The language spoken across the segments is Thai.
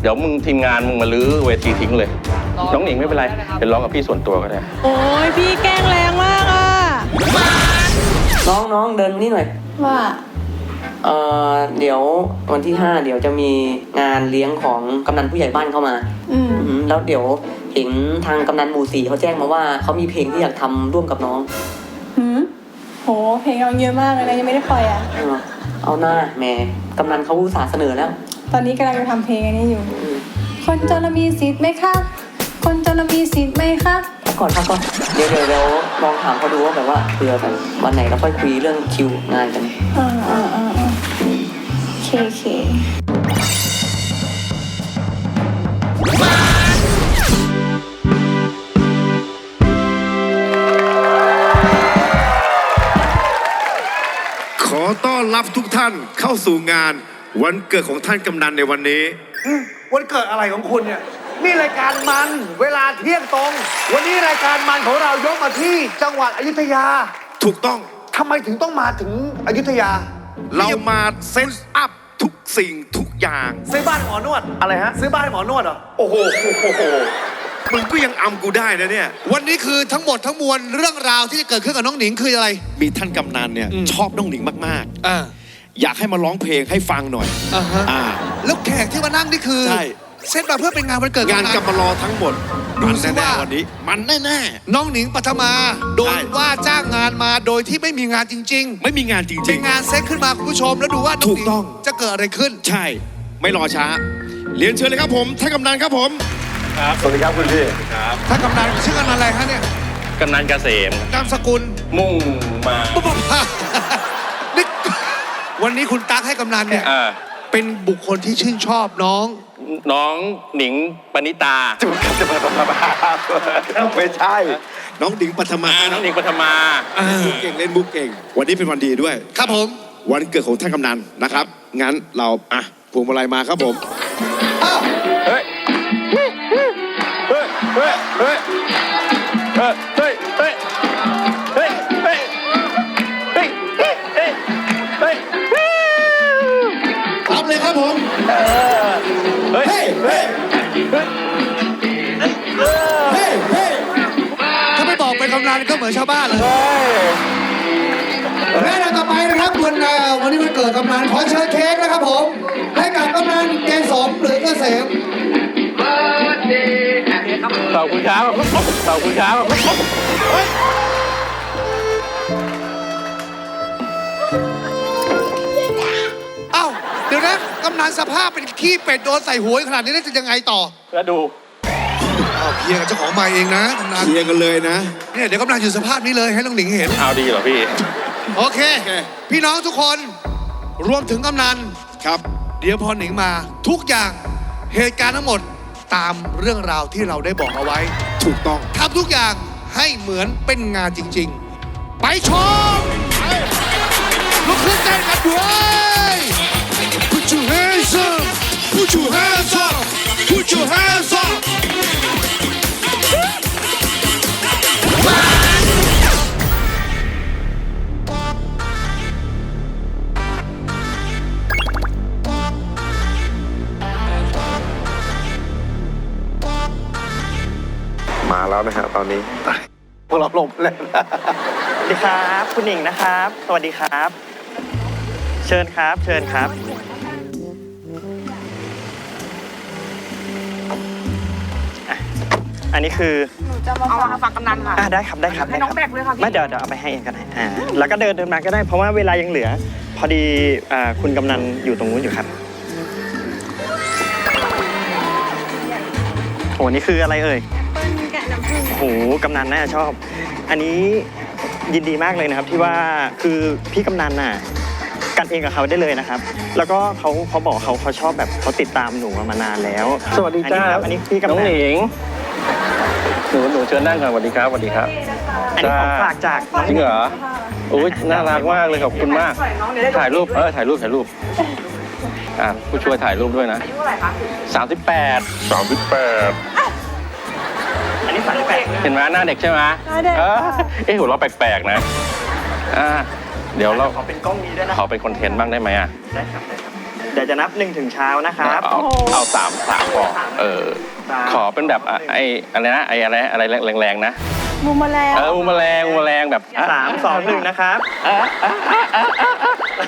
เดี๋ยวมึงทีมงานมึงมาลื้อเวทีทิ้งเลย น้องหนิงไม่เป็นไรเดี๋ยวร้องกับพี่ส่วนตัวก็ได้โอ้ยพี่แกล้งแรงมากอะน้องน้องเดินนี่หน่อย ว่าเอ่อเดี๋ยววันที่ห้าเดี๋ยวจะมีงานเลี้ยงของกำนันผู้ใหญ่บ้านเข้ามา อืมอืมแล้วเดี๋ยวเห็นทางกำนันหมู่สี่เขาแจ้งมาว่าเขามีเพลงที่อยากทำร่วมกับน้องหืมโหเพลงเราเยอะมากเลยนะยังไม่ได้ปล่อยอะ เออเอาหน้าแหม่กำนันเขาอุตส่าห์เสนอแล้ว ตอนนี้กำลังจะทำเพลงอันนี้อยู่อืมคนจนมีสิทธิ์ไหมคะ คนจนมีสิทธิ์ไหมคะพักก่อนพักก่อนเดี๋ยวเดี๋ยวเดี๋ยวลองถามเขาดูว่าแบบว่าเผื่อแบบวันไหนเราค่อยคุยเรื่องคิวงานกัน อ่าอ่าอ่าอ่าโอเคโอเคขอต้อนรับทุกท่านเข้าสู่งาน วันเกิดของท่านกำนันในวันนี้ วันเกิดอะไรของคุณเนี่ย นี่รายการมันเวลาเที่ยงตรง วันนี้รายการมันของเรายกมาที่จังหวัดอยุธยาถูกต้องทำไมถึงต้องมาถึงอยุธยาเรามาเซตอัพทุกสิ่งทุกอย่าง ซื้อบ้านหมอนวด อะไรฮะ ซื้อบ้านให้หมอนวดเหรอ โอ้โหโอ้โหมึงก็ยังอำกูได้นะเนี่ย วันนี้คือทั้งหมดทั้งมวลเรื่องราวที่จะเกิดขึ้นกับน้องหนิงคืออะไร มีท่านกำนันเนี่ยชอบน้องหนิงมากอ่าๆ อยากให้มาร้องเพลงให้ฟังหน่อยอ่าฮะ อ่า แล้วแขกที่มานั่งนี่คือใช่ เซตมาเพื่อเป็นงานวันเกิด งานำกำมารอทั้งหมดดูมันสิแน่ว่า ๆวันนี้ มันแน่ น้องหนิงปัทมาโดนใช่ ว่าจ้างงานมาโดยที่ไม่มีงานจริงๆไม่มีงานจๆเป็รินง งานเซตขึ้นมาคุณผู้ชมแล้วดูว่าน้ถูองกหนิงต้อง จะเกิดอะไรขึ้น ๆ ใช่ ไม่รอช้า เรียนเชิญเลยครับผมท่านกำนันครับผม สวัสดีครับคุณพี่ถ้ากำนันชื่อกำนันอะไรฮะเนี่ยกำนันเกษมนามสกุลมุ่งมา ปุ๊บปุ๊บนี่ วันนี้คุณตั๊กให้กำนันเนี่ยเป็นบุคคลที่ชื่นชอบน้อง น้องหนิงปณิตาจุกจะมาบ้าไม่ใช่ น้องดิ่งปฐทมาอ่าน้องหนิงปฐมามุกเก่งเล่นบุกเก่ง วันนี้เป็นวันดีด้วย ครับผม วันเกิดของท่านกำนันนะครับ งั้นเราอะพวงมาลัยมาครับผม เฮ้ยเฮ้ยเฮ้ยเฮ้ยำนันก็เหมือนชาวบ้านเลยและในต่อไปนะครับวันเอ่อวันนี้วันเกิดกำนันขอเชิญเค้กนะครับผม ให้กับกำนันเกณฑ์สมหรือเกษมขอบคุณครับขอบคุณครับเอ้าเดี๋ยวนะกำนันสภาพเป็นขี้เป็ดโดนใส่หัวขนาดนี้ได้จะยังไงต่อแล้วดูอ้าวเค ลียร์กับเจ้าของไม้เองนะกำนันเคลียร์กันเลยนะ เนี่ยเดี๋ยวกำนันอยู่สภาพนี้เลยให้น้องหนิงเห็น เอาดีเหรอพี่ โอเค พี่น้องทุกคนรวมถึงกำนันครับ เดี๋ยวพอหนิงมาทุกอย่างเหตุการณ์ทั้งหมดตามเรื่องราวที่เราได้บอกเอาไว้ถูกต้องทำทุกอย่างให้เหมือนเป็นงานจริง ๆ ไปชมลุกขึ้นเต้นกันด้วย Put your hands up Put your hands up Put your hands up แล้วนะฮะตอนนี้ พวกเราหลบเลยสวัสดีครับ คุณหนิงนะครับ สวัสดีครับ เชิญครับ เชิญครับอะอันนี้คือเอามาฝากกำนันค่ะ อะได้ครับได้ครับให้น้องได้ครับแบกเลยค่ะพี่ ไม่เดี๋ยวเดี๋ยวเอาไปให้เองก็ได้อ่าแล้วก็เดินเดินมาก็ได้เพราะว่าเวลายังเหลือ พอดีอ่าคุณกำนันอยู่ตรงนู้นอยู่ครับโอ้นี่คืออะไรเอ่ย โอ้โหกำนันน่าจะชอบ อันนี้ยินดีมากเลยนะครับที่ว่าคือพี่กำนันน่ะกันเองกับเขาได้เลยนะครับ แล้วก็เขาเขาบอกเขาเขาชอบแบบเขาติดตามหนูมานานแล้วสวัสดีจ้าอันนี้ครับอันนี้พี่กำน้องนันหนิงหนูหนูเชิญนั่งก่อนสวัสดีครับสวัสดีครับ อันนี้ของฝากจากน้องจริงเหรอโอ้ยน่ารักมากเลยขอบคุณมาก ถ่ายรูปเออถ่ายรูปถ่ายรูปอะผู้ช่วยถ่ายรูปด้วยนะอายุเท่าไหร่คะสามสิบแปดสามสิบแปดอั นนี้สามสิบแปดเห็นไหมหน้าเด็กใช่ไหมหน้าเด็กเออเอ๊ะหัวเราะแปลกๆนะอ่าเดี๋ยวเราขอเป็นกล้องนี้ด้วยนะขอเป็นคอนเทนต์บ้างได้ไหมอะได้ครับได้ครับดี๋ยวจะนับหนึ่งถึงเช้านะครับ เอาเอาสามสามพอเออ สาม ขอเป็นแบบอะไอ้อะไรนะไอ้อะไรอะไรแรงๆนะมูมาแล้ว เออมูแมลงมูแมลงแบบอะสามสองหนึ่งนะครับ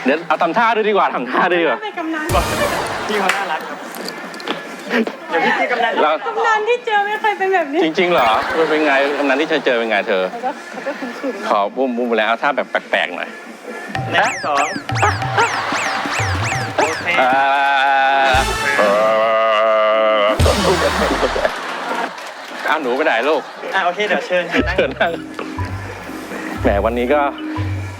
เดี๋ยวเอาทำท่าด้วยดีกว่าทำท่าด้วยดีกว่า เป็นกำนันพี่เขาน่ารักครับ เดี๋ยวพี่พี่กำลังเรากำนันที่เจอไม่เคยเป็นแบบนี้จริงๆเหรอมันเป็นไงกำนันที่เธอเจอเป็นไงเธอเขาก็เขาก็คุ้นๆขอบุ้มบุ้มแมลงเอาท่าแบบแปลกๆหน่อยหนึ่งสองโอเคอ่าเอาหนูไปไหนลูกอะโอเคเดี๋ยวเชิญเชิญนั่งเชิญนั่งแหมวันนี้ก็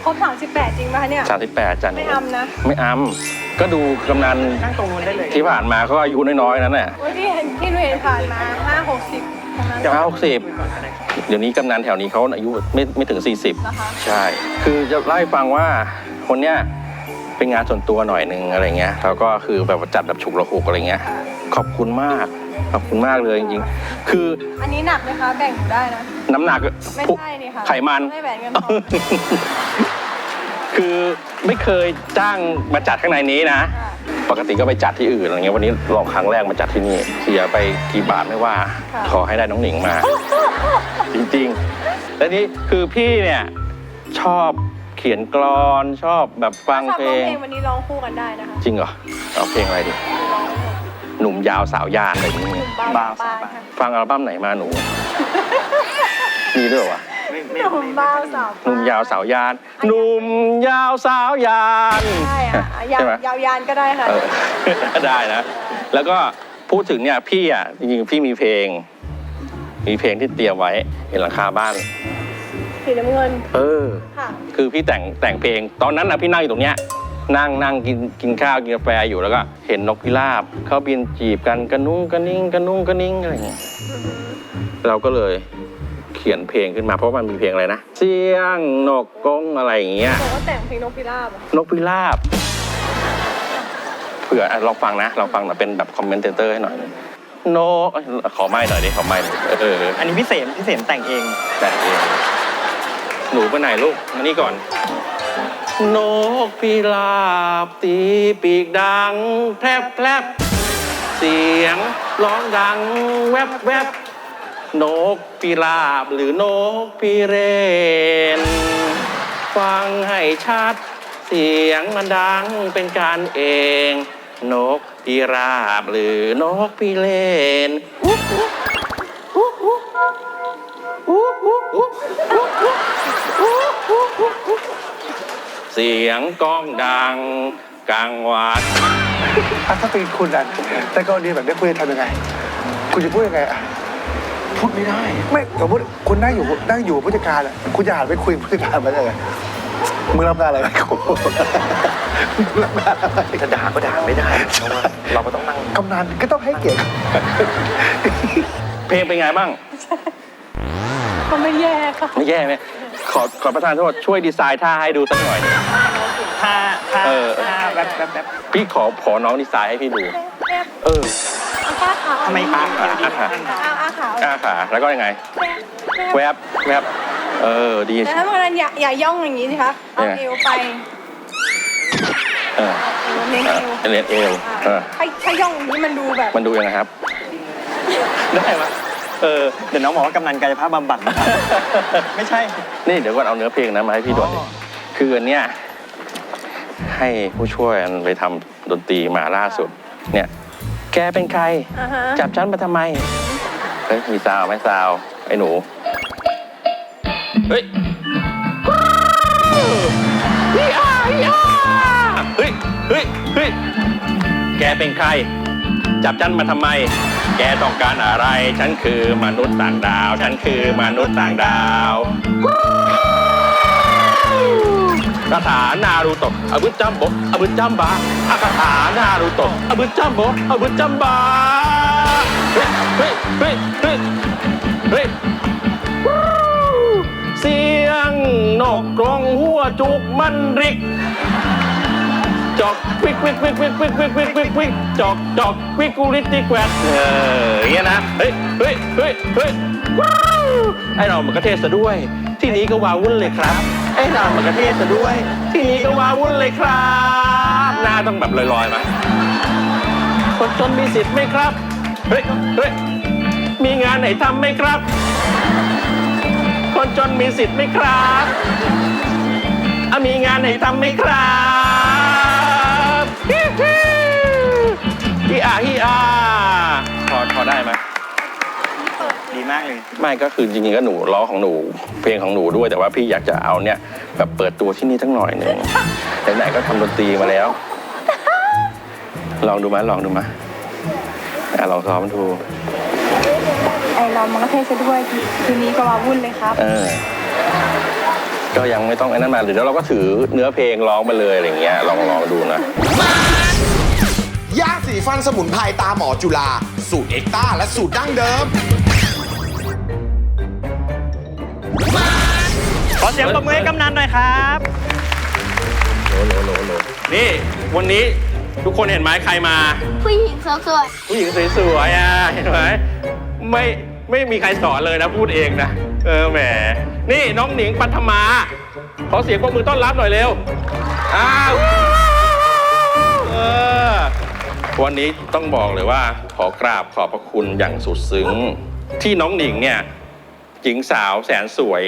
ครบ38 จริงป่ะคะเนี่ย38จันไม่อำนะ ไม่อำ ก็ดูกำนันนั่งตรงนู้นได้เลยที่ผ่านมาก็อายุน้อยๆนั่นแหละวันที่เห็นที่หนูเห็นผ่านมา5 60ประมาณเก้าสิบคุยก่อนก็ได้ครับเดี๋ยวนี้กำนันแถวนี้เขาอายุไม่ไม่ถึง นะคะ40 ใช่ คือจะเล่าให้ฟังว่าคนเนี้ยเป็นงานส่วนตัวหน่อยหนึ่งอะไรเงี้ยแล้วก็คือแบบว่าจัดแบบฉุกระหุกอะไรเงี้ย ขอบคุณมากขอบคุณมากเลยจริงๆคืออันนี้หนักไหมคะแบ่งหนูได้นะ น้ำหนักไม่ใช่นี่ค่ะไขมัน ไม่แบ่งเงินทอง คือไม่เคยจ้างมาจัดข้างในนี้นะค่ะปกติก็ไปจัดที่อื่นอะไรเงี้ยวันนี้ลองครั้งแรกมาจัดที่นี่เสียไปกี่บาทไม่ว่าค่ะขอให้ได้น้องหนิงมา จริงๆและนี่คือพี่เนี่ยชอบเขียนกลอนชอบแบบฟังชอบเพลร้องงเพลง วันนี้ร้องคู่กันได้นะคะจริงเหรอเอาเพลงอะไรดิร้องหนุ่มยาวสาวยานอะไรอย่างเงี้ยบ้าบ้าค่ะฟังอัลบั้มไหนมาหนู มีด้วยเหรอวะไม่ไม่ หนุ่มบ้าสาวหนุ่มยาวสาวยานหนุ่มยาวสาวยานใช่อะยาวใช่ไหม ยาวยานก็ได้ค่ะ เออ ได้นะ แล้วก็พูดถึงเนี่ยพี่อะจริงๆพี่มีเพลง มีเพลงที่เตรียมไว้เห็นหลังคาบ้าน สีน้ำเงินเออ ค่ะ คือพี่แต่งแต่งเพลง ตอนนั้นนะพี่นั่งอยู่ตรงเนี้ย นั่งนั่งกินกินข้าวกินกาแฟอยู่แล้วก็ เห็นนกพิราบเขาบินจีบกันกระนุ้งกระนิ่งกระนุ้งกระนิ่งอะไรอย่างเงี้ยเราก็เลยเขียนเพลงขึ้นมาเพราะมันมีเพลงอะไรนะ เสียงนกกงอะไรอย่างเงี้ย บอกว่าแต่งเพลงนกพิราบอะนกพิราบเผื่ออะลองฟังนะลองฟังหน่อยเป็นแบบคอมเมนเตอร์ให้หน่อยนกเอ้ยขอไม่หน่อยดิขอไม่หน่อยเอออันนี้พี่เสมพี่เสมแต่งเอง แต่งเองหนูไปไหนลูกมานี่ก่อน นกพิราบตีปีกดังแพรบแพรบเสียงร้องดังแวบแวบนกพิราบหรือนกพิเรน ฟังให้ชัด เสียงมันดังเป็นการเอง นกพิราบหรือนกพิเรน เสียงก้องดังกลางวัดอะถ้าเป็นคุณอะแต่กรณีแบบนี้คุณจะทำยังไง คุณจะพูดยังไงอะ พูดไม่ได้ ไม่สมมติคุณนั่งอยู่นั่งอยู่กับผู้จัดการอะคุณจะหันไปคุยกับผู้จัดการมาเลยมึงรับงานอะไรกับกูมึงรับงานอะไรจะด่าก็ด่าไม่ได้เพราะว่าเราก็ต้องนั่งกำนันก็ต้องให้เกียรติเพลงเป็นไงบ้าง ก็ไม่แย่ค่ะ ไม่แย่ไหม ขอขอประทานโทษช่วยดีไซน์ท่าให้ดูสักหน่อยถ้าถ้าเออถ้าแบบแบบแบบพี่ขอขอน้องดีไซน์ให้พี่ดู เออเอาป้าขาวทำไมอาพี่ขาอาขาเอาอาขาวอาขาแล้วก็ยังไง แวบแวบเออดี แต่ถ้าเมื่อนั้นอย่าอย่าย่องอย่างนี้สิคะเอายังไงเอวไปเออเอวเน้นเอเออวเรียนเอวเออถ้าถ้าย่องอย่างนี้มันดูแบบมันดูยังไงครับ ได้ปะ เออเดี๋ยวน้องบอกว่ากำนันกายภาพบำบัดนะครับไม่ใช่ นี่เดี๋ยวก่อนเอาเนื้อเพลงนะมาให้พี่ดูหน่อยคืออันเนี้ยให้ผู้ช่วยไปทำดนตรีมาล่าสุด เนี่ย แกเป็นใคร อ่าฮะ จับฉันมาทำไม เฮ้ย มีซาวไหมซาว ไอ้หนู เฮ้ยฮิอาฮิอาเฮ้ยเฮ้ยเฮ้ย แกเป็นใคร จับฉันมาทำไม แกต้องการอะไร ฉันคือมนุษย์ต่างดาว ฉันคือมนุษย์ต่างดาวคาถานารูโตะอบึจัมโบอบึจัมบาอาคาถานารูโตะอบึจัมโบอบึจัมบาเฮ้ยเฮ้ยเฮ้ยเฮ้ยเฮ้ยเสียงนกกรงหัวจุกมันริก จอกวิกวิกวิกวิกวิกวิกวิกวิกวิกจอกจอกวิกกุลิติแกวดเอออย่างเงี้ยนะเฮ้ยเฮ้ยเฮ้ยเฮ้ยว้าวไอ้เรามันกระเทศซะด้วย ที่นี้ก็วาวุ่นเลยครับไอ้เรามันกระเทศซะด้วย ที่นี้ก็วาวุ่นเลยครับหน้าต้องแบบลอยๆมาคนจนมีสิทธิ์ไหมครับเฮ้ยเฮ้ยมีงานไหนทำไหมครับ คนจนมีสิทธิ์ไหมครับอมีงานไหนทำไหมครับ ฮิอาฮิอาพอพอได้ไหมดีมากเลย ไม่ก็คือจริงๆก็หนูร้องของหนู เพลงของหนูด้วยแต่ว่าพี่อยากจะเอาเนี่ยแบบเปิดตัวที่นี่ทั้งหน่อยหนึ่งไหนๆก็ทำดนตรีมาแล้ว ลองดูไหมลองดูไหมอะลองซ้อมดูไอเรามันก็เท่ซะด้วยทีนี้ก็มาวุ่นเลยครับ เออ ก็ยังไม่ต้องไอ้นั่นมาหรือเดี๋ยวเราก็ถือเนื้อเพลงร้องไปเลยอะไรอย่างเงี้ยลองลองดูนะ ยาสีฟันสมุนไพรตาหมอจุฬาสูตรเอ็กต้าและสูตรดั้งเดิม ขอเสียงปรบมือให้กำนันหน่อยครับ นี่ วันนี้ทุกคนเห็นไหมใครมา ผู้หญิงสวยผู้หญิงสวยๆอะเห็นไหมไม่ไม่มีใครสอนเลยนะพูดเองนะ เออแหม นี่น้องหนิงปัทมา ขอเสียงปรบมือต้อนรับหน่อยเร็ว อ้าวเออ วันนี้ต้องบอกเลยว่าขอกราบขอบพระคุณอย่างสุดซึ้ง ที่น้องหนิงเนี่ยหญิงสาวแสนสวย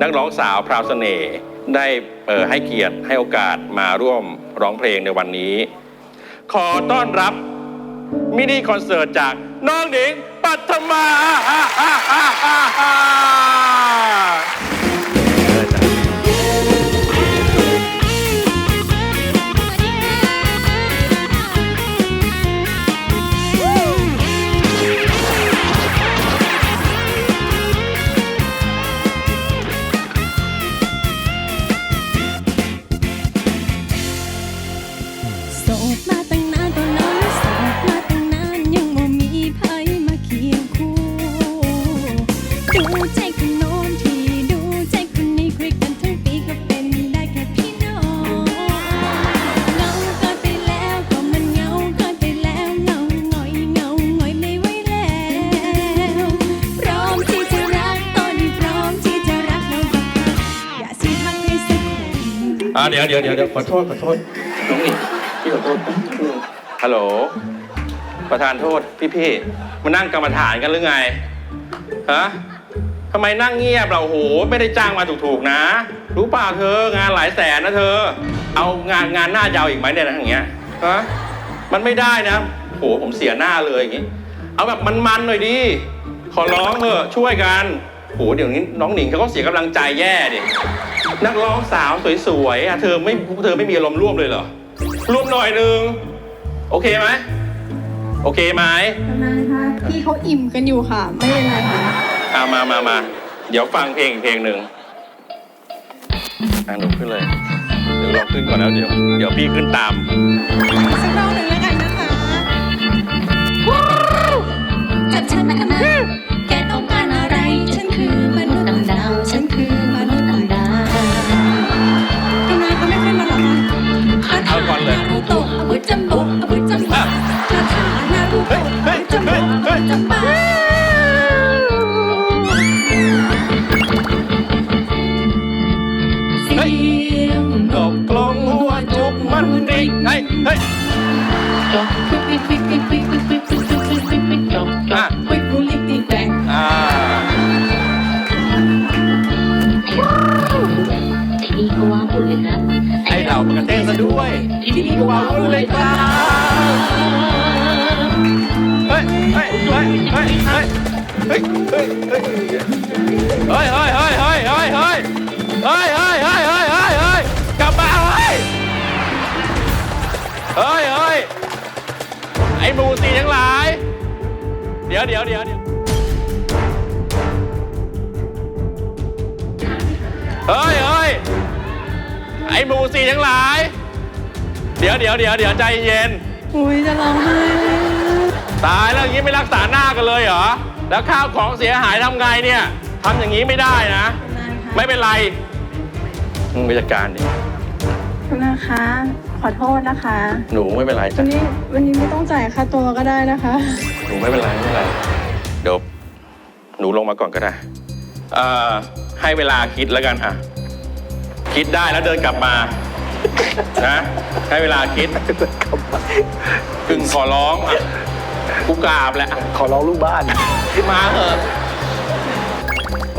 นักร้องสาวพราวเสน่ห์ได้เอ่อให้เกียรติให้โอกาสมาร่วมร้องเพลงในวันนี้ ขอต้อนรับมินิคอนเสิร์ตจากน้องหนิงปัทมา เดี๋ยวเดี๋ยวเดี๋ยวเดี๋ยวขอโทษขอโทษน้องหนิงพี่ขอโทษฮัลโหล ประธานโทษพี่พี่ๆมานั่งกรรมฐานกันหรือไง ฮะทำไมนั่งเงียบเราโหไม่ได้จ้างมาถูกๆนะ รู้เปล่าเธองานหลายแสนนะเธอ เอางานงานหน้ายาวอีกไหมเนี่ยนะอย่างเงี้ย ฮะ มันไม่ได้นะ โหผมเสียหน้าเลยอย่างงี้ เอาแบบมันๆหน่อยดิ ขอร้องเถอะช่วยกัน โหเดี๋ยวนี้น้องหนิงเขาก็เสียกำลังใจแย่ดิ นักร้องสาวสวยๆอะเธอไม่เธอไม่มีอารมณ์ร่วมเลยเหรอ ร่วมหน่อยหนึ่งโอเคไหม โอเคไหมนะคะพี่เขาอิ่มกันอยู่ค่ะ ไม่เป็นไรค่ะอ่ามามามา เดี๋ยวฟังเพลงอีกเพลงหนึ่งอะหนูขึ้นเลยหนูลองขึ้นก่อนแล้วเดี๋ยว เดี๋ยวพี่ขึ้นตาม สักรอบหนึ่งแล้วกันนะคะจับฉันมาทำไม จัมโบอาเสียงตกลงหัวจุกมันดิกเฮ้ยเฮ้ยดอกควิกควิกควิกควิกควิกควิกควิกควิกควิกควิกควิกดอกดอกควิกรูลิกตีแบงอ่าทีก็ว่าบุญเลยครับไอเรากระเต้นซะด้วย ทีนี้ก็ว่าบุญเลย เฮ้ยเฮ้ยเฮ้ยเฮ้ยเฮ้ยเฮ้ยเฮ้ยเฮ้ยเฮ้ยเฮ้ยเฮ้ยเฮ้ยเฮ้ยเฮ้ยเฮ้ยเฮ้ยเฮ้ยเฮ้ยกลับมาเฮ้ยเฮ้ยเฮ้ยไอ้หมูสีทั้งหลาย เดี๋ยวเดี๋ยวเดี๋ยวเดี๋ยวเฮ้ยเฮ้ยไอ้หมูสีทั้งหลาย เดี๋ยวเดี๋ยวเดี๋ยวเดี๋ยวใจเย็น อุ้ยจะร้องไห้ ตายแล้วอย่างนี้ไม่รักษาหน้ากันเลยเหรอ แล้วข้าวของเสียหายทำไงเนี่ยทำอย่างนี้ไม่ได้นะไม่เป็นไรมึงไปจัดการดิ คุณนะคะ ขอโทษนะคะหนูไม่เป็นไรวัจ้ะ นนี้วันนี้ไม่ต้องจ่ายค่าตัวก็ได้นะคะ หนูไม่เป็นไรไม่เป็นไร เดี๋ยวหนูลงมาก่อนก็ได้ เอ่อ ให้เวลาคิดแล้วกันอะ คิดได้แล้วเดินกลับมา นะ ให้เวลาคิดกึ่งขอร้องอะ กูกราบแหละขอร้องลูกบ้านมาเถอะ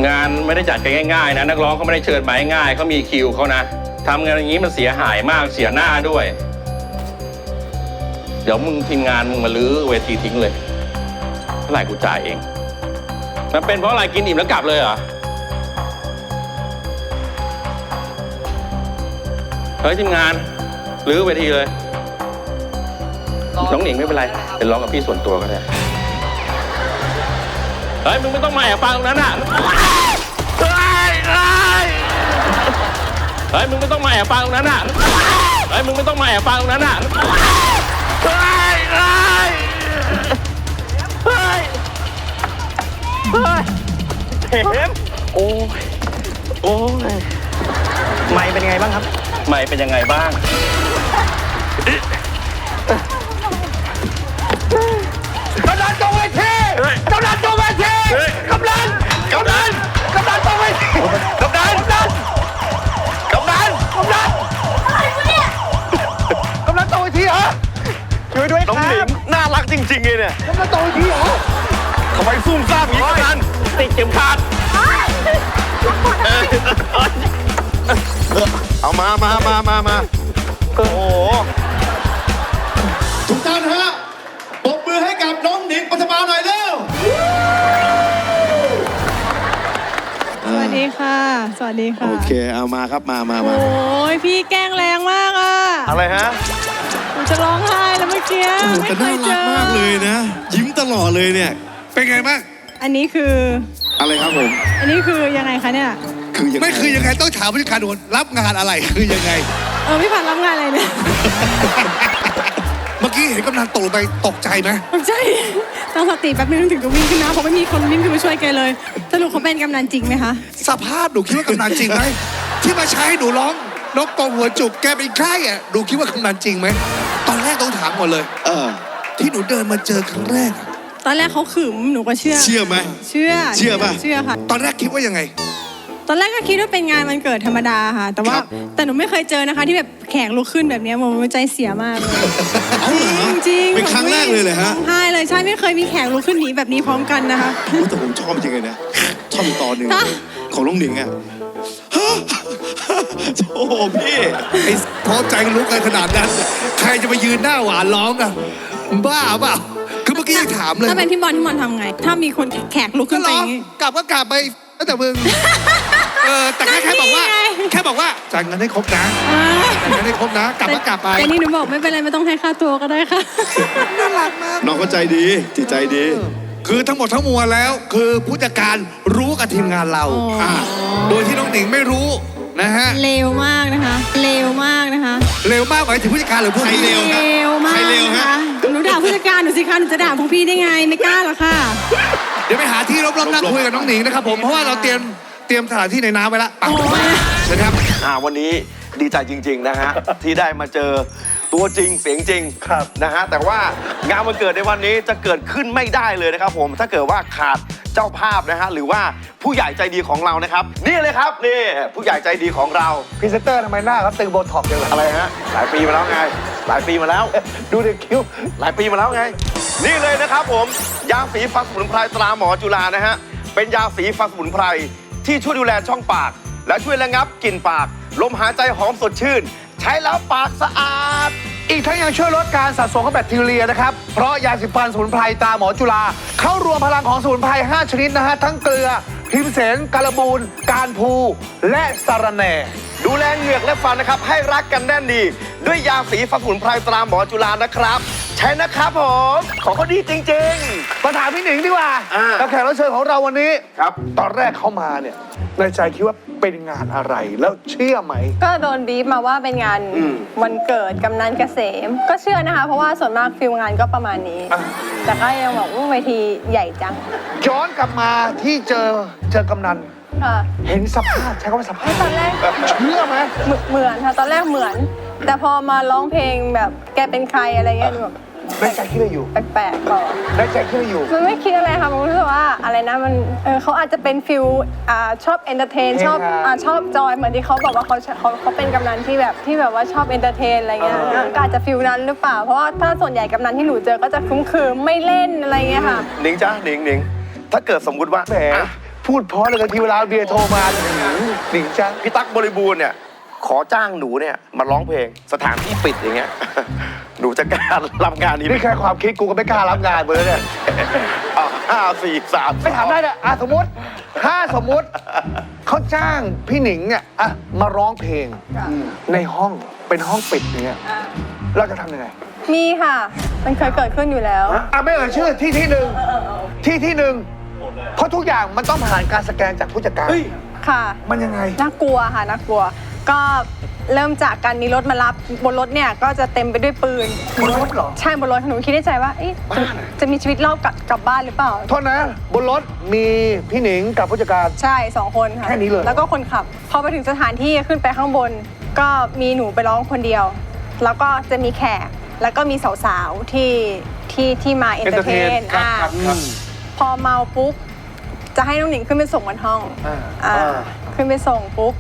งานไม่ได้จัดกันง่าย ๆ นะ นักร้องเขาไม่ได้เชิญมาง่ายๆเขามีคิวเขานะทำงานอย่างนี้มันเสียหายมากเสียหน้าด้วย เดี๋ยวมึงทีมงานมึงมาลื้อเวทีทิ้งเลยเท่าไหร่กูจ่ายเอง มันเป็นเพราะอะไรกินอิ่มแล้วกลับเลยเหรอเฮ้ยทีมงานรื้อเวทีเลย น้องหนิงไม่เป็นไรเป็นร้องกับพี่ส่วนตัวก็ได้ เฮ้ย มึงไม่ต้องมาแอบฟังตรงนั้นอะเฮ้ยเฮ้ยเฮ้ย มึงไม่ต้องมาแอบฟังตรงนั้นอะเฮ้ย มึงไม่ต้องมาแอบฟังตรงนั้นอะเฮ้ยเฮ้ยเฮ้ยเฮ้ยเห็มโอ้ย โอ้ย ไม่เป็นไงบ้างครับ ไม่เป็นยังไงบ้าง กำลังตรงเวทีกำลังกำลังกำลังตรงเวทีกำลังกำลังกำลังกำลังกำลังตรงเวทีเหรอช่วยด้วยคน้องรัหนิบงน่ารักจริงๆเลยเนี่ยกำลังตรงเวทีเหรอ ทำไมซุ่มซ่ามอย่างนี้กันติดเข็มขัดเอามามามามามาโอ้โหทุกท่านฮะปรบมือให้กับน้องหนิงปัทมาหน่อยเร็ว ค่ะ สวัสดีค่ะ โอเคเอามาครับมามามาโอ้ยพี่แกล้งแรงมากอะอะไรฮะหนูจะร้องไห้แล้วเมื่อกี้โอ้โหไม่แต่เคน่ายเจรักอมากเลยนะ ยิ้มตลอดเลยเนี่ย เป็นไงบ้างอันนี้คือ อะไรครับผม อันนี้คือยังไงคะเนี่ย คือยังไม่คือยังไงต้องถามผู้จัดการด่วนรับงานอะไรคือยังไง เออพี่ผ่านรับงานอะไรเนี่ยเมื่อ กี้เห็นกำนันตกลงไปตกใจไหมตกใจตั้งสติแป๊บนึงถึงจะวิ่งขึ้นนะเพราะไม่มีคนวิ่งขึ้นมาช่วยแกเลยสรุปเขาเป็นกำนันจริงไหมคะ สภาพหนูคิดว่ากำนันจริงไหมที่มาใช้ให้หนูร้องนกกองหัวจุกแกเป็นใครอะหนูคิดว่ากำนันจริงไหมตอนแรกต้องถามก่อนเลย เออ ที่หนูเดินมาเจอครั้งแรกอะตอนแรกเขาขึมหนูก็เชื่อ เชื่อไหมเชื่อเชื่อป่ะ เชื่อค่ะ ตอนแรกคิดว่ายังไง ตอนแรกก็คิดว่าเป็นงานวันเกิดธรรมดาค่ะ แต่ว่าครับแต่หนูไม่เคยเจอนะคะ ที่แบบแขกลุกขึ้นแบบเนี้ยมันใจเสียมากเลยเอาเหรอจริงๆเป็นครั้งแรกเลยเลยฮะร้องไห้เลยใช่ไม่เคยมีแขกลุกขึ้นหนีแบบนี้พร้อมกันนะคะอุ๊ยแต่ผมชอบจริงเลยนะชอบอีกตอนหนึ่งฮะ ของน้องหนิงอะโอ้โหพี่ไอ้พอใจลุกกันขนาดนั้น ใครจะไปยืนหน้าหวานร้องอะบ้าเปล่าคือเมื่อกี้ยังถามเลยถ้าเป็นพี่บอลพี่บอลทำไง ถ้ามีคนแขกลุกก็ขึ้นไปร้อองย่างงี้กลับก็กลับไปแล้วแต่มึงเออแต่แค่แค่บอกว่านี่ไงแค่บอกว่าจ่ายเงินให้ครบนะอ่าจ่ายเงินให้ครบนะ กลับก็กลับไปแต่นี่หนูบอกไม่เป็นไรไม่ต้องให้ค่าตัวก็ได้ค่ะ น่ารักมาก น้องก็ใจดีจิตใจดี คือทั้งหมดทั้งมวลแล้ว คือผู้จัดการรู้กับทีมงานเราอ๋ออ่่าโดยที่น้องหนิงไม่รู้นะฮะเลวมากนะคะ เลวมากนะคะเร็วมากหมายถึงผู้จัดการหรือผู้เลวมากใครเร็วนะฮะ คะหนูด่าผู้จัดการหนูสิคะหนูจะด่าพวกพี่ได้ไงไม่กล้าหรอกค่ะ เดี๋ยวไปหาที่รบๆนั่งคุยกับน้องหนิงนะครับผมเพราะว่าเราเตรียม เตรียมสถานที่ในน้ำไว้แล้วไปโอ้ยเชิญครับ อ่าวันนี้ดีใจจริง ๆ นะฮะ ที่ได้มาเจอตัวจริงเสียงจริงครับ นะฮะ แต่ว่างานวันเกิดในวันนี้จะเกิดขึ้นไม่ได้เลยนะครับผมถ้าเกิดว่าขาดเจ้าภาพนะฮะหรือว่าผู้ใหญ่ใจดีของเรานะครับ นี่เลยครับนี่ผู้ใหญ่ใจดีของเราพรีเซนเตอร์ทำไมหน้าเขาตึงโบท็อกซ์จังเลยอะไรฮะหลายปีมาแล้วไง หลายปีมาแล้ว ดูเด็กคิ้วหลายปีมาแล้วไง นี่เลยนะครับผม ยาสีฟันสมุนไพรตราหมอจุฬานะฮะ เป็นยาสีฟันสมุนไพร ที่ช่วยดูแลช่องปาก และช่วยระงับกลิ่นปาก ลมหายใจหอมสดชื่น ใช้แล้วปากสะอาด อีกทั้งยังช่วยลดการสะสมของแบคทีเรียนะครับ เพราะยาสีฟันสมุนไพรตาหมอจุฬาเข้ารวมพลังของสมุนไพร 5 ชนิดนะฮะ ทั้งเกลือ พิมเสนการบูน การพู และสารแหน่ ดูแลเหงือกและฟันนะครับ ให้รักกันแน่นดี ด้วยยาสีฟันสมุนไพรตราหมอจุฬานะครับ ใช้นะครับผม ของเขาดีจริง มาถามพี่หนิงดีกว่าอ่า กับแขกรับเชิญของเราวันนี้ครับ ตอนแรกเข้ามาเนี่ย ในใจคิดว่าเป็นงานอะไร แล้วเชื่อไหม ก็โดนบีบมาว่าเป็นงานวันเกิดกำนันเกษม ก็เชื่อนะคะ เพราะว่าส่วนมากฟิลงานก็ประมาณนี้ อะ แต่ก็ยังบอกว่าเวทีใหญ่จัง ย้อนกลับมาที่เจอเจอกำนัน ค่ะ เห็นสภาพใช้คำว่าสภาพตอนแรก เชื่อไหมเหมือนเหมือนค่ะ ตอนแรกเหมือน แต่พอมาร้องเพลงแบบแกเป็นใครอะไรเงี้ยหนูแบบได้ใจคิดอะไรอยู่แปลกๆก่อนได้ใจคิดอะไรอยู่ มันไม่คิดอะไรค่ะมันรู้สึกว่าอะไรนะมันเออเขาอาจจะเป็นฟิลอ่าชอบเอนเตอร์เทนชอบเฮฮาอ่าชอบจอยเหมือนที่เขาบอกว่าเขาเขาเขาเป็นกำนันที่แบบที่แบบว่าชอบเอนเตอร์เทนอะไรเงี้ยก็อาจจะฟิลนั้นหรือเปล่าเพราะว่าถ้าส่วนใหญ่กำนันที่หนูเจอก็จะคุ้มคืมไม่เล่นอะไรเงี้ยค่ะ หนิงจ้าหนิงหนิงถ้าเกิดสมมุติว่าแหมอะ พูดเพราะเลยทีเวลาเบียร์โทรมาเนี่ยหนิงจังพี่ตั๊กบริบูรณ์เนี่ย ขอจ้างหนูเนี่ยมาร้องเพลงสถานที่ปิดอย่างเงี้ย หนูจะกล้ารับงานนี้ไหมนี่แค่ความคิดกูก็ไม่กล้ารับงานเลยเนี่ยอะห้าสี่สามไม่ถามได้เลยอะสมมติถ้าสมมติเขาจ้างพี่หนิงเนี่ยอะมาร้องเพลงในห้องเป็นห้องปิดเนี่ยเราจะทำยังไง มีค่ะ มันเคยเกิดขึ้นอยู่แล้ว อะไม่เอ่ยชื่อที่ที่หนึ่งที่ที่หนึ่ง เพราะทุกอย่างมันต้องผ่านการสแกนจากผู้จัดการค่ะ มันยังไง น่ากลัวค่ะน่ากลัว ก็เริ่มจากการมีรถมารับบนรถเนี่ยก็จะเต็มไปด้วยปืนบนรถเหรอใช่บนรถหนูคิดในใจว่าเอ๊ะจะจะมีชีวิตรอดกลับกลับบ้านหรือเปล่า โทษนะ บนรถมีพี่หนิงกับผู้จัดการ ใช่สองคนค่ะแค่นี้เลย แล้วก็คนขับ พอไปถึงสถานที่ขึ้นไปข้างบน ก็มีหนูไปร้องคนเดียว แล้วก็จะมีแขก แล้วก็มีสาวๆที่ที่ที่มาเอนเตอร์เทนครับอ่าครับครับ พอเมาปุ๊บ จะให้น้องหนิงขึ้นไปส่งบนห้องอ่าอ่าอ่าขึ้นไปส่งปุ๊บ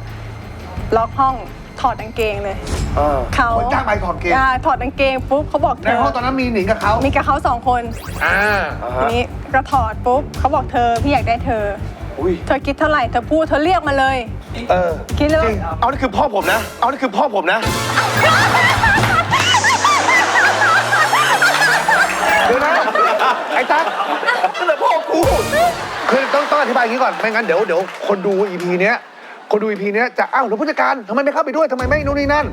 ล็อกห้องถอดกางเกงเลยเออเขาคนจ้างไปถอดเกงอ่าถอดกางเกงปุ๊บเขาบอกเธในอห้องตอนนั้นมีหนิงกับเขามีกับเขาสองคน อ่าทีนี้ก็ถอดปุ๊บเขาบอกเธอพี่อยากได้เธอ อุ้ยเธอคิดเท่าไหร่เธอพูดเธอเรียกมาเลย เออคิดเลยจว่าริงเอานี่คือพ่อผมนะ เอานี่คือพ่อผมนะเดี๋ยวนะไอ้ตั๊ก คือต้องต้องอธิบายอย่างนี้ก่อน ไม่งั้นเดี๋ยวเดี๋ยวคนดูอีพีเนี้ย คนดูอีพีเนี้ยจะอ้าวแล้วผู้จัดการทำไมไม่เข้าไปด้วยทำไมไม่นู่นนี่นั่น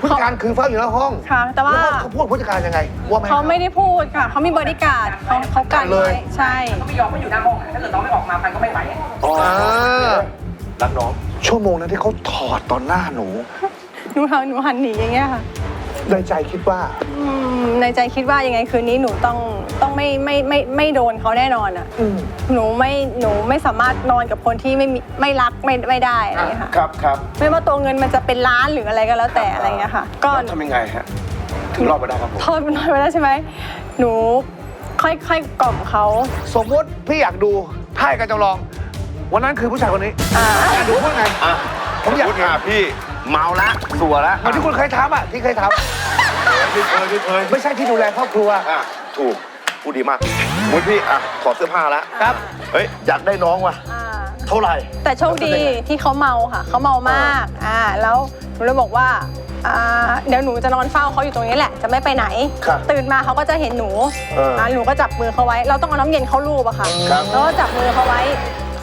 ผู้จัดการคือเฝ้าอยู่หน้าห้องค่ะแต่ว่าแล้วเขาพูดผู้จัดการยังไงว่าไม่ให้เขาไม่ได้พูดค่ะ เขามีบริการดเขาเขากันเลยไว้ใช่ไม่ยอมก็อยู่หน้าห้องอะถ้าเกิดน้องไม่ออกมาพันก็ไม่ไหวอะอ่ารักน้องชั่วโมงนั้นที่เขาถอดตอนหน้าหนู หนูหันหนูหันหนีอย่างเงี้ยค่ะ ในใจคิดว่าอืมในใจคิดว่ายังไงคืนนี้หนูต้องต้องไม่ไม่ไม่ไม่โดนเขาแน่นอนอะ อืมหนูไม่หนูไม่สามารถนอนกับคนที่ไม่มีไม่รักไม่ไม่ได้อะไรอย่างเงี้ยค่ะครับครับไม่ว่าตัวเงินมันจะเป็นล้านหรืออะไรก็แล้วแต่อะไรอย่างเงี้ยค่ะ ก็แล้วทำยังไงฮะถึงรอดมาได้ครับผม โทษมันน้อยไปแล้วใช่ไหมหนูค่อยๆกล่อมเขาสมมติพี่อยากดูไพ่กันจำลอง วันนั้นคือผู้ชายคนนี้อ่า อยากดูว่าไง อะผมอยากพูดมาพี่ เมาละสัวละเหมือนที่คุณเคยทำอะที่เคยทที่เคยที่เคยำไม่ใช่ที่ดูแลครอบครัวอะถูกพูดดีมากมุดพี่อะถอดเสื้อผ้าแล้วครับ เฮ้ยอยากได้น้องว่ะ อ่าเท่าไหร่ แต่โชคดีที่เขาเมาค่ะ เขาเมามากอ่าแล้วหนูเลยบอกว่าอ่าเดี๋ยวหนูจะนอนเฝ้าเขาอยู่ตรงนี้แหละ จะไม่ไปไหน ครับตื่นมาเขาก็จะเห็นหนูเอออ่่าหนูก็จับมือเขาไว้ เราต้องเอาน้ำเย็นเข้ารูปอะค่ะครับ แล้วก็จับมือเขาไว้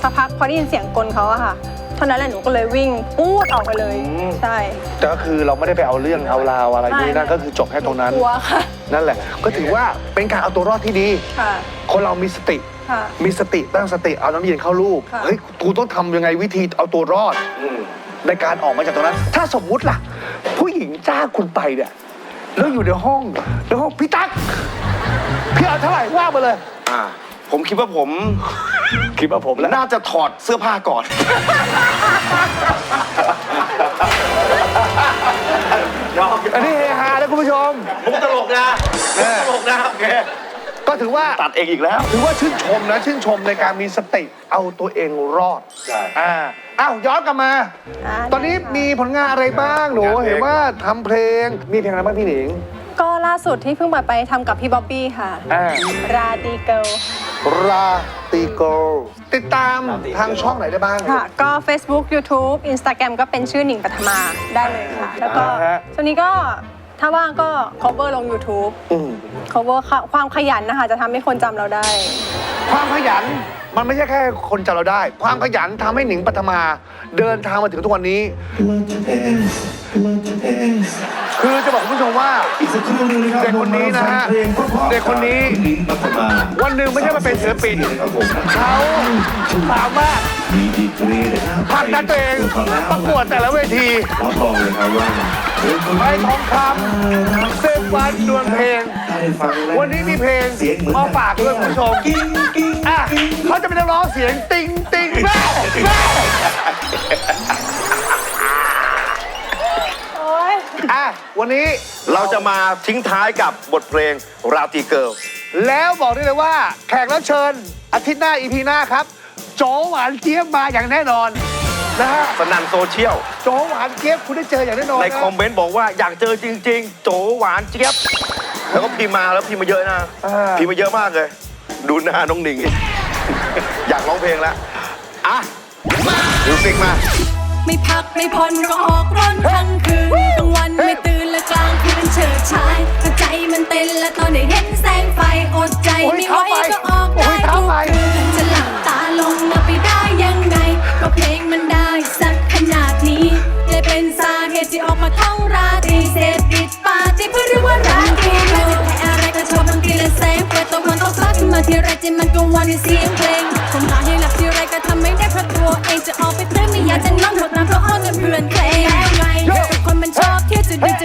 สักพักพอได้ยินเสียงกลเขาอะค่ะ เท่านั้นแหละหนูก็เลยวิ่งปูดออกไปเลยใช่ แต่ก็คือเราไม่ได้ไปเอาเรื่องเอาราวอะไรด้วยนั่นไม่ก็คือจบแค่ตรงนั้น กลัวค่ะนั่นแหละ ก็ถือว่าเป็นการเอาตัวรอดที่ดี ค่ะคนเรามีสติ ค่ะ มีสติตั้งสติเอาน้ำเย็นเข้าลูกค่ะ เฮ้ยกูต้องทำยังไงวิธีเอาตัวรอดอืมในการออกมาจากตรงนั้น ถ้าสมมุติล่ะ ผู้หญิงจ้างคุณไปเนี่ยแล้วอยู่ในห้องในห้องพี่ตั๊กพี่เอาเท่าไหร่ว่ามาเลย อ่า ผมคิดว่าผม คิดว่าผมแล้วน่าจะถอดเสื้อผ้าก่อน อันนี้เฮฮานะคุณผู้ชม ผมตลกนะผมตลกนะโอเคก็ถือว่าตัดเองอีกแล้ว ถือว่าชื่นชมนะชื่นชมในการมีสติเอาตัวเองรอดใช่ อ่าอ้าวย้อนกลับมา อ่าตอนนี้มีผลงานอะไรบ้างหนูงานเพลงเห็นว่าทำเพลงมีเพลงอะไรบ้างพี่หนิง ก็ล่าสุดที่เพิ่งไปไปทำกับพี่บ๊อบบี้ค่ะ อ่าราดีเกิลราตีโกติดตามทางช่องไหนได้บ้าง ค่ะ ก็ Facebook YouTube Instagram ก็เป็นชื่อหนิงปัทมาได้เลยค่ะ แล้วก็อ่าฮะ ช่วงนี้ก็ ถ้าว่างก็ cover ลง YouTube อืม cover ค่ะความขยันนะคะ จะทำให้คนจำเราได้ ความขยันมันไม่ใช่แค่คนจำเราได้ ความขยันทำให้หนิงปัทมา เดินทางมาถึงทุกวันนี้คือจะบอกคุณผู้ชมว่า อีกสักครู่นึงนะครับเด็กคนนี้นะฮะเด็กคนนี้หนิงปัทมาวันหนึ่งไม่ใช่มาเป็นศิลปิน ครับผมเขาสามารถมีดีกรีนะครับผลักดันตัวเองประกวดแต่ละเวที รับรองเลยครับว่าเป็นคนไปทองคำเส้นวันดวลเพลงได้ฟังแล้ววันนี้มีเพลงเสียงเหมือนมาฝากด้วยคุณผู้ชมกิ้งกิ้งอะเขาจะเป็นนักร้องเสียงติงติงแม่แม่โอ๊ยอะวันนี้เราจะมาทิ้งท้ายกับบทเพลงราตรีเกิร์ลแล้วบอกได้เลยว่าแขกรับเชิญอาทิตย์หน้าอีพีหน้าครับ โจหวานเจี๊ยบมาอย่างแน่นอน นะฮะสนั่นโซเชียล โจหวานเจี๊ยบคุณได้เจออย่างแน่นอนในนะคอมเมนต์บอกว่าอยากเจอจริง ๆ โจหวานเจี๊ยบ แล้วก็พิมพ์มาแล้วพิมพ์มาเยอะนะอ่าพิมพ์มาเยอะมากเลย ดูหน้าน้องหนิง อยากร้องเพลงแล้วอะมิวสิกมา ไม่พักไม่ผ่อนก็ออกร้อนทั้งคืนกลางวันไม่ตื่นและกลางคืนเฉิดฉายถ้าใจมันเต้นและตอนได้เห็นแสงไฟอดใจไม่ไหวก็ออกได้ทุกคืนจะหลับตาลงนับ ที่ไรใจมันก็วันเสียงเพลงผมหาให้หลับที่ไรก็ทำไม่ได้เพราะตัวเองจะออกไปเต้นไม่อยากจะนอนหมดน้ำเพราะอ้อนจนเบื่อเพลงแล้วไงคนมันชอบเท่จะดูจะ